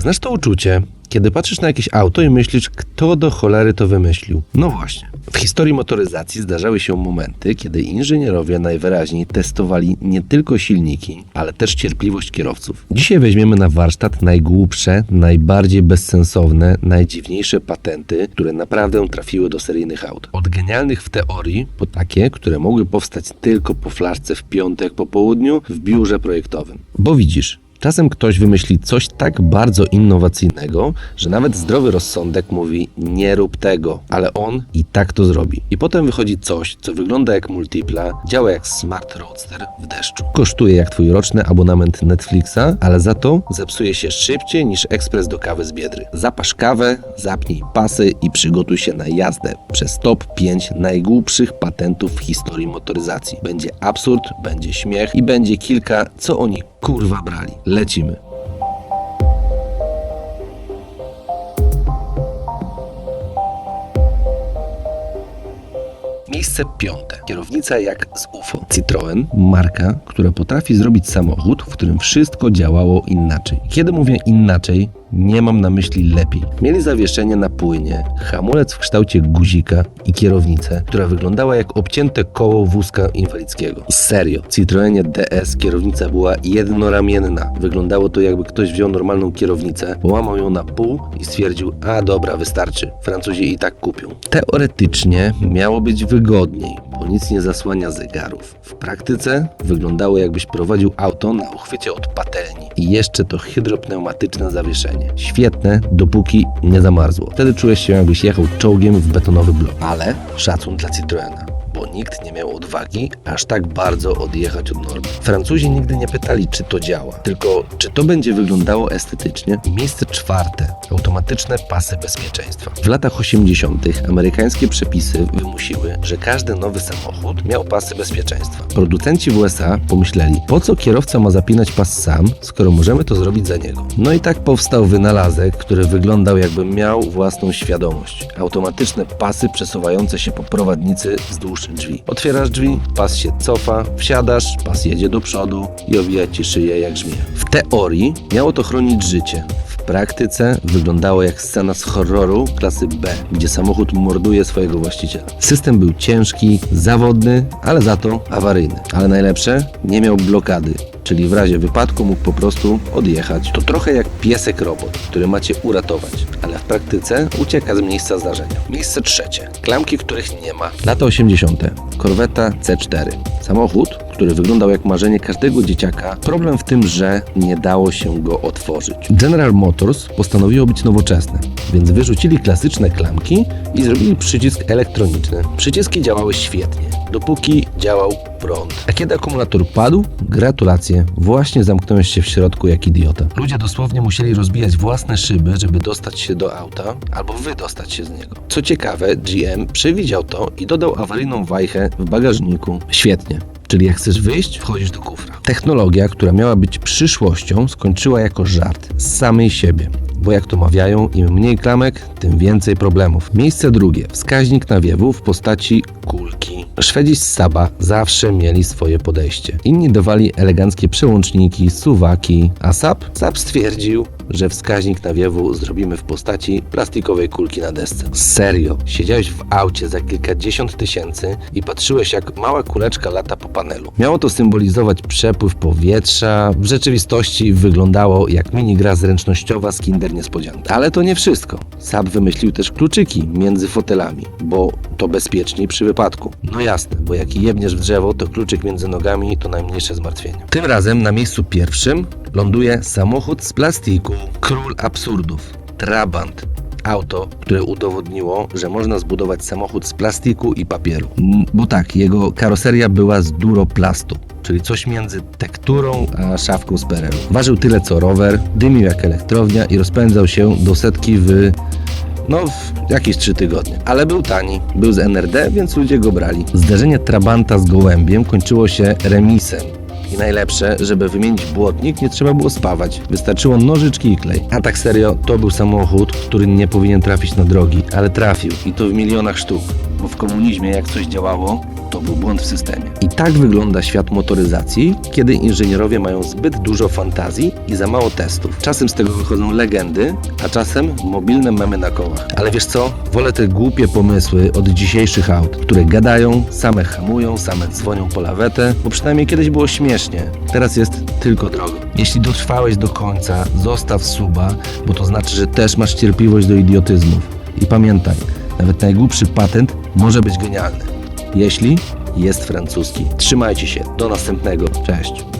Znasz to uczucie, kiedy patrzysz na jakieś auto i myślisz, kto do cholery to wymyślił? No właśnie. W historii motoryzacji zdarzały się momenty, kiedy inżynierowie najwyraźniej testowali nie tylko silniki, ale też cierpliwość kierowców. Dzisiaj weźmiemy na warsztat najgłupsze, najbardziej bezsensowne, najdziwniejsze patenty, które naprawdę trafiły do seryjnych aut. Od genialnych w teorii, po takie, które mogły powstać tylko po flaszce w piątek po południu w biurze projektowym. Bo widzisz, Czasem ktoś wymyśli coś tak bardzo innowacyjnego, że nawet zdrowy rozsądek mówi nie rób tego, ale on i tak to zrobi. I potem wychodzi coś, co wygląda jak multipla, działa jak smart roadster w deszczu. Kosztuje jak twój roczny abonament Netflixa, ale za to zepsuje się szybciej niż ekspres do kawy z Biedry. Zapasz kawę, zapnij pasy i przygotuj się na jazdę przez top 5 najgłupszych patentów w historii motoryzacji. Będzie absurd, będzie śmiech i będzie kilka, co oni kurwa brali. Lecimy. Miejsce piąte. Kierownica jak z UFO. Citroen, marka, która potrafi zrobić samochód, w którym wszystko działało inaczej. Kiedy mówię inaczej, nie mam na myśli lepiej. Mieli zawieszenie na płynie, hamulec w kształcie guzika i kierownicę, która wyglądała jak obcięte koło wózka inwalidzkiego. Serio, w Citroenie DS kierownica była jednoramienna. Wyglądało to jakby ktoś wziął normalną kierownicę, połamał ją na pół i stwierdził, a dobra, wystarczy, Francuzi i tak kupią. Teoretycznie miało być wygodniej, bo nic nie zasłania zegarów. W praktyce wyglądało jakbyś prowadził auto na uchwycie od patelni i jeszcze to hydropneumatyczne zawieszenie. Świetne, dopóki nie zamarzło. Wtedy czułeś się jakbyś jechał czołgiem w betonowy blok. Ale szacun dla Citroena bo nikt nie miał odwagi aż tak bardzo odjechać od normy. Francuzi nigdy nie pytali, czy to działa, tylko czy to będzie wyglądało estetycznie. Miejsce czwarte automatyczne pasy bezpieczeństwa. W latach 80. amerykańskie przepisy wymusiły, że każdy nowy samochód miał pasy bezpieczeństwa. Producenci w USA pomyśleli, po co kierowca ma zapinać pas sam, skoro możemy to zrobić za niego. No i tak powstał wynalazek, który wyglądał jakby miał własną świadomość. Automatyczne pasy przesuwające się po prowadnicy wzdłuż drzwi. Otwierasz drzwi, pas się cofa, wsiadasz, pas jedzie do przodu i owija ci szyję jak żmija. W teorii miało to chronić życie. W praktyce wyglądało jak scena z horroru klasy B, gdzie samochód morduje swojego właściciela. System był ciężki, zawodny, ale za to awaryjny. Ale najlepsze, nie miał blokady, czyli w razie wypadku mógł po prostu odjechać. To trochę jak piesek robot, który macie uratować, ale w praktyce ucieka z miejsca zdarzenia. Miejsce trzecie. Klamki, których nie ma. Lata 80. Corvetta C4. Samochód, który wyglądał jak marzenie każdego dzieciaka. Problem w tym, że nie dało się go otworzyć. General Motors postanowiło być nowoczesne, więc wyrzucili klasyczne klamki i zrobili przycisk elektroniczny. Przyciski działały świetnie, dopóki działał prąd. A kiedy akumulator padł, gratulacje, właśnie zamknąłeś się w środku jak idiota. Ludzie dosłownie musieli rozbijać własne szyby, żeby dostać się do auta albo wydostać się z niego. Co ciekawe, GM przewidział to i dodał awaryjną wajchę w bagażniku. Świetnie. Czyli jak chcesz wyjść, wchodzisz do kufra. Technologia, która miała być przyszłością, skończyła jako żart z samej siebie. Bo jak to mawiają, im mniej klamek, tym więcej problemów. Miejsce drugie. Wskaźnik nawiewu w postaci kulki. Szwedzi z Saba zawsze mieli swoje podejście. Inni dawali eleganckie przełączniki, suwaki, a Sab? Sab stwierdził, że wskaźnik nawiewu zrobimy w postaci plastikowej kulki na desce. Serio, siedziałeś w aucie za kilkadziesiąt tysięcy i patrzyłeś jak mała kuleczka lata po panelu. Miało to symbolizować przepływ powietrza, w rzeczywistości wyglądało jak minigra zręcznościowa z Kinder Niespodzianka. Ale to nie wszystko. Saab wymyślił też kluczyki między fotelami, bo to bezpieczniej przy wypadku. No jasne, bo jak jebniesz w drzewo, to kluczyk między nogami to najmniejsze zmartwienie. Tym razem na miejscu pierwszym ląduje samochód z plastiku. Król absurdów. Trabant. Auto, które udowodniło, że można zbudować samochód z plastiku i papieru. Bo tak, jego karoseria była z duroplastu, czyli coś między tekturą a szafką z PRL. Ważył tyle co rower, dymił jak elektrownia i rozpędzał się do setki w no, w jakieś trzy tygodnie. Ale był tani, był z NRD, więc ludzie go brali. Zderzenie Trabanta z gołębiem kończyło się remisem. Najlepsze, żeby wymienić błotnik, nie trzeba było spawać. Wystarczyło nożyczki i klej. A tak serio, to był samochód, który nie powinien trafić na drogi, ale trafił i to w milionach sztuk. bo w komunizmie jak coś działało, to był błąd w systemie. I tak wygląda świat motoryzacji, kiedy inżynierowie mają zbyt dużo fantazji i za mało testów. Czasem z tego wychodzą legendy, a czasem mobilne memy na kołach. Ale wiesz co? Wolę te głupie pomysły od dzisiejszych aut, które gadają, same hamują, same dzwonią po lawetę, bo przynajmniej kiedyś było śmiesznie. Teraz jest tylko drogo. Jeśli dotrwałeś do końca, zostaw suba, bo to znaczy, że też masz cierpliwość do idiotyzmów. I pamiętaj, nawet najgłupszy patent może być genialny jeśli jest francuski. Trzymajcie się, do następnego. Cześć.